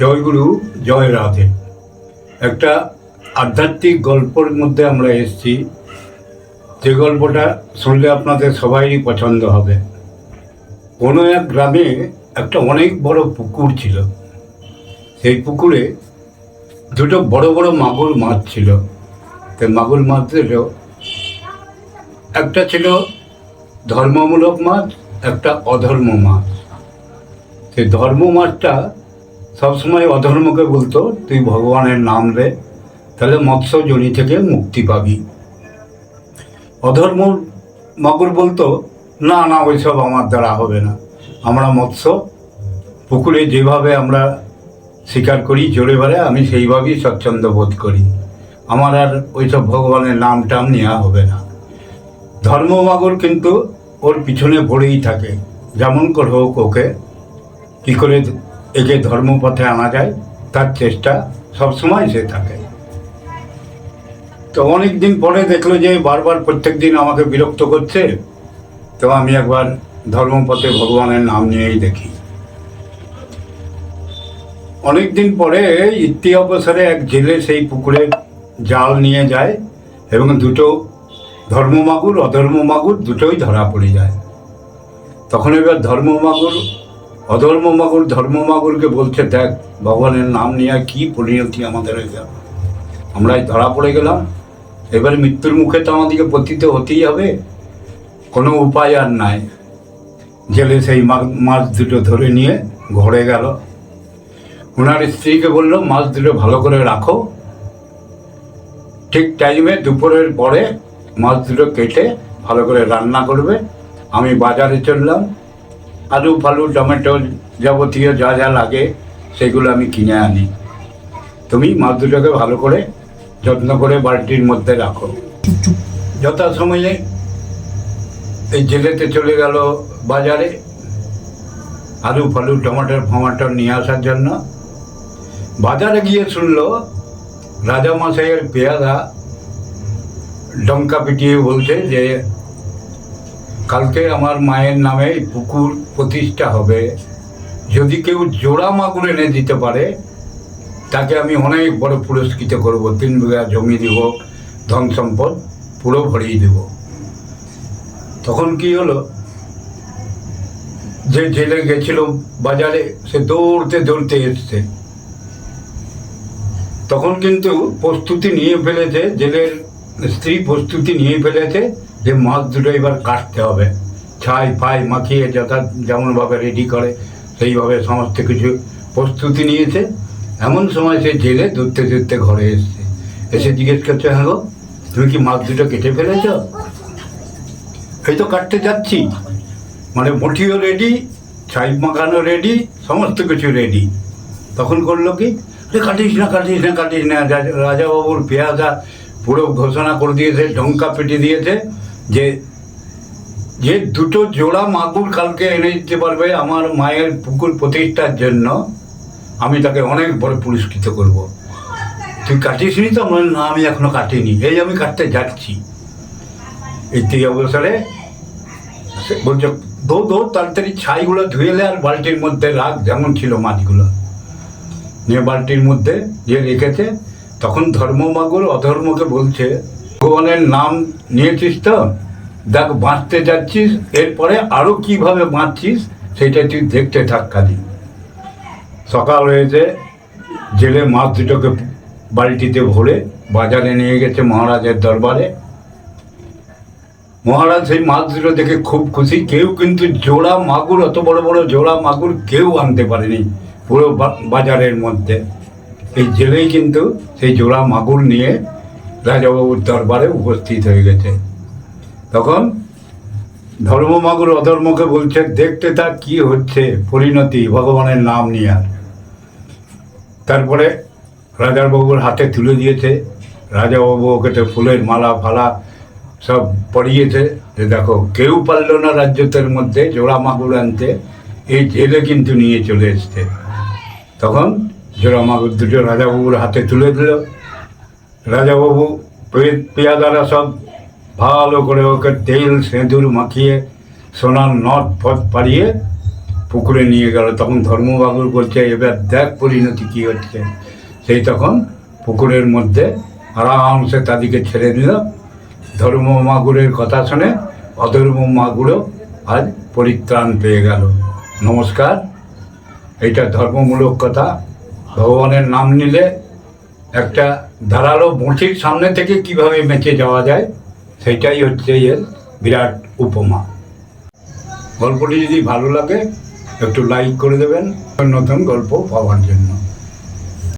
জয়গুরু জয় রাধে। একটা আধ্যাত্মিক গল্পের মধ্যে আমরা এসেছি। যে গল্পটা শুনলে আপনাদের সবারই পছন্দ হবে। কোনো এক গ্রামে একটা অনেক বড় পুকুর ছিল। সেই পুকুরে দুটো বড় বড় মাগুর মাছ ছিল। তো মাগুর মাছদেরও একটা ছিল ধর্মমূলক মাছ, একটা অধর্ম মাছ। সেই ধর্ম মাছটা সবসময় অধর্মকে বলতো, তুই ভগবানের নাম রে, তাহলে মৎস্য জনি থেকে মুক্তি পাবি। অধর্ম মাগুর বলতো, না না, ওইসব আমার দ্বারা হবে না। আমরা মৎস্য, পুকুরে যেভাবে আমরা শিকার করি, জোরে বেড়ে আমি সেইভাবেই স্বচ্ছন্দ বোধ করি। আমার আর ওইসব ভগবানের নাম টাম নেওয়া হবে না। ধর্ম ধর্মমাগর কিন্তু ওর পিছনে পড়েই থাকে। যেমন করে হোক ওকে, কী করে একে ধর্মপথে আনা যায়, তার চেষ্টা সবসময় সে থাকে। তো অনেক দিন পরে দেখল যে বারবার প্রত্যেক দিন আমাকে বিরক্ত করছে, তো আমি একবার ধর্মপথে ভগবানের নাম নিয়েই দেখি। অনেক দিন পরে ইতি অবসরে এক জেলে সেই পুকুরে জাল নিয়ে যায় এবং দুটো ধর্ম মাগুর, অধর্ম মাগুর দুটোই ধরা পড়ে যায়। তখন এবার ধর্ম মাগুর অধর্ম মাগুর ধর্ম মাগুরকে বলছে, দেখ, ভগবানের নাম নিয়ে কি পরিণতি আমাদের হয়ে গেল? আমরাই ধরা পড়ে গেলাম। এবার মৃত্যুর মুখে তো আমাদেরকে পতিত হতেই হবে। কোনো উপায় আর নাই। জেলে সেই মাছ দুটো ধরে নিয়ে ঘরে গেল। ওনার স্ত্রীকে বলল, মাছ দুটো ভালো করে রাখো। ঠিক টাইমে দুপুরের পরে মাছ দুটো কেটে ভালো করে রান্না করবে। আমি বাজারে চললাম। আলু ফালু টমেটো যাবতীয় যা যা লাগে, সেগুলো আমি কিনে আনি। তুমি মাছ দুটোকে ভালো করে যত্ন করে বালতির মধ্যে রাখো। যথা সময়ে এই জেলেতে চলে গেল বাজারে আলু ফালু টমাটোর ফমাটোর নিয়ে আসার জন্য। বাজারে গিয়ে শুনলো রাজামশাইয়ের পেয়াদা ডঙ্কা পিটিয়ে বলছে যে কালকে আমার মায়ের নামে পুকুর প্রতিষ্ঠা হবে। যদি কেউ জোড়া মাগুর এনে দিতে পারে, তাকে আমি অনেক বড় পুরস্কৃত করব। তিন বিঘা জমি দিব, ধন সম্পদ পুরো ভরিয়ে দেব। তখন কি হলো? যে জেলে গেছিল বাজারে, সে দৌড়তে দৌড়তে এসছে। তখন কিন্তু প্রস্তুতি নিয়ে ফেলেছে, জেলের স্ত্রী প্রস্তুতি নিয়ে ফেলেছে। যে মাছ দুটো এবার কাটতে হবে। ছাই ফাই মাখিয়ে যথা যেমনভাবে রেডি করে, সেইভাবে সমস্ত কিছু প্রস্তুতি নিয়েছে। এমন সময় সে জেলে ধরতে ধরতে ঘরে এসছে। এসে জিজ্ঞেস করছে হ্যাঁ গো, তুমি কি মাছ দুটো কেটে ফেলেছ? এই তো কাটতে যাচ্ছি। মানে মুঠিও রেডি ছাই মাখানো রেডি সমস্ত কিছু রেডি তখন করল কি, "আরে কাটিস না কাটিস না কাটিস না। রাজা- রাজাবাবুর পেয়াদা পুরো ঘোষণা করে দিয়েছে, ঢঙ্কা পেটে দিয়েছে। যে যে দুটো জোড়া মাগুর কালকে এনে দিতে পারবে আমার মায়ের পুকুর প্রতিষ্ঠার জন্য আমি তাকে অনেক বড় পুরস্কৃত করব। তুই কাটিস নি তো? আমি বললাম, না আমি এখনও কাটিনি। এই আমি কাটতে যাচ্ছি। এই অবসরে বলছে দৌ দৌ তাড়াতাড়ি ছাইগুলো ধুয়ে নে আর বালতির মধ্যে রাখ। যেমন ছিল মাছগুলো। নিয়ে বালতির মধ্যে যে রেখেছে তখন ধর্ম মাগুর অধর্মকে বলছে ভগবানের নাম নিয়েছিস তো? দেখ, বাঁচতে যাচ্ছিস, এরপরে আরও কীভাবে বাঁচছিস, সেটা তুই দেখতে থাক খালি। সকাল হয়েছে, জেলে মাছ দুটোকে বালতিতে ভরে বাজারে নিয়ে গেছে মহারাজের দরবারে। মহারাজ সেই মাছ দুটো দেখে খুব খুশি। কেউ কিন্তু জোড়া মাগুর, অত বড় বড় জোড়া মাগুর কেউ আনতে পারেনি পুরো বাজারের মধ্যে। এই জেলেই কিন্তু সেই জোড়া মাগুর নিয়ে রাজাবাবুর দরবারে উপস্থিত হয়ে গেছে। তখন ধর্ম মাগুর অধর্মকে বলছে, দেখতে তা কি হচ্ছে? পরিণতি, ভগবানের নাম নিয়ে আর তারপরে রাজার বাবুর হাতে তুলে দিয়েছে। রাজাবাবু ওকে তো ফুলের মালা, ফালা সব পরিয়েছে। যে দেখো, কেউ পারল না রাজ্যতের মধ্যে জোড়া মাগুর আনতে। এই জেলে কিন্তু নিয়ে চলে এসছে। তখন জোড়া মাগুর দুটো রাজাবাবুর হাতে তুলে দিল। রাজাবাবু পেয়াদারা সব ভালো করে ওকে তেল, সেঁদুর মাখিয়ে, সোনার নট ফট পাড়িয়ে পুকুরে নিয়ে গেল। তখন ধর্মবাবুর বলছে, এবার দেখ পরিণতি কী হচ্ছে। সেই তখন পুকুরের মধ্যে আরামসে তাদেরকে ছেড়ে দিল। ধর্ম মাগুরের কথা শুনে অধর্ম মাগুরও আজ পরিত্রাণ পেয়ে গেল। নমস্কার। এটা ধর্মমূলক কথা। ভগবানের নাম নিলে একটা ধারালো বঁটির সামনে থেকে কীভাবে বেঁচে যাওয়া যায় সেটাই হচ্ছে এর বিরাট উপমা। গল্পটি যদি ভালো লাগে, একটু লাইক করে দেবেন নতুন গল্প পাওয়ার জন্য।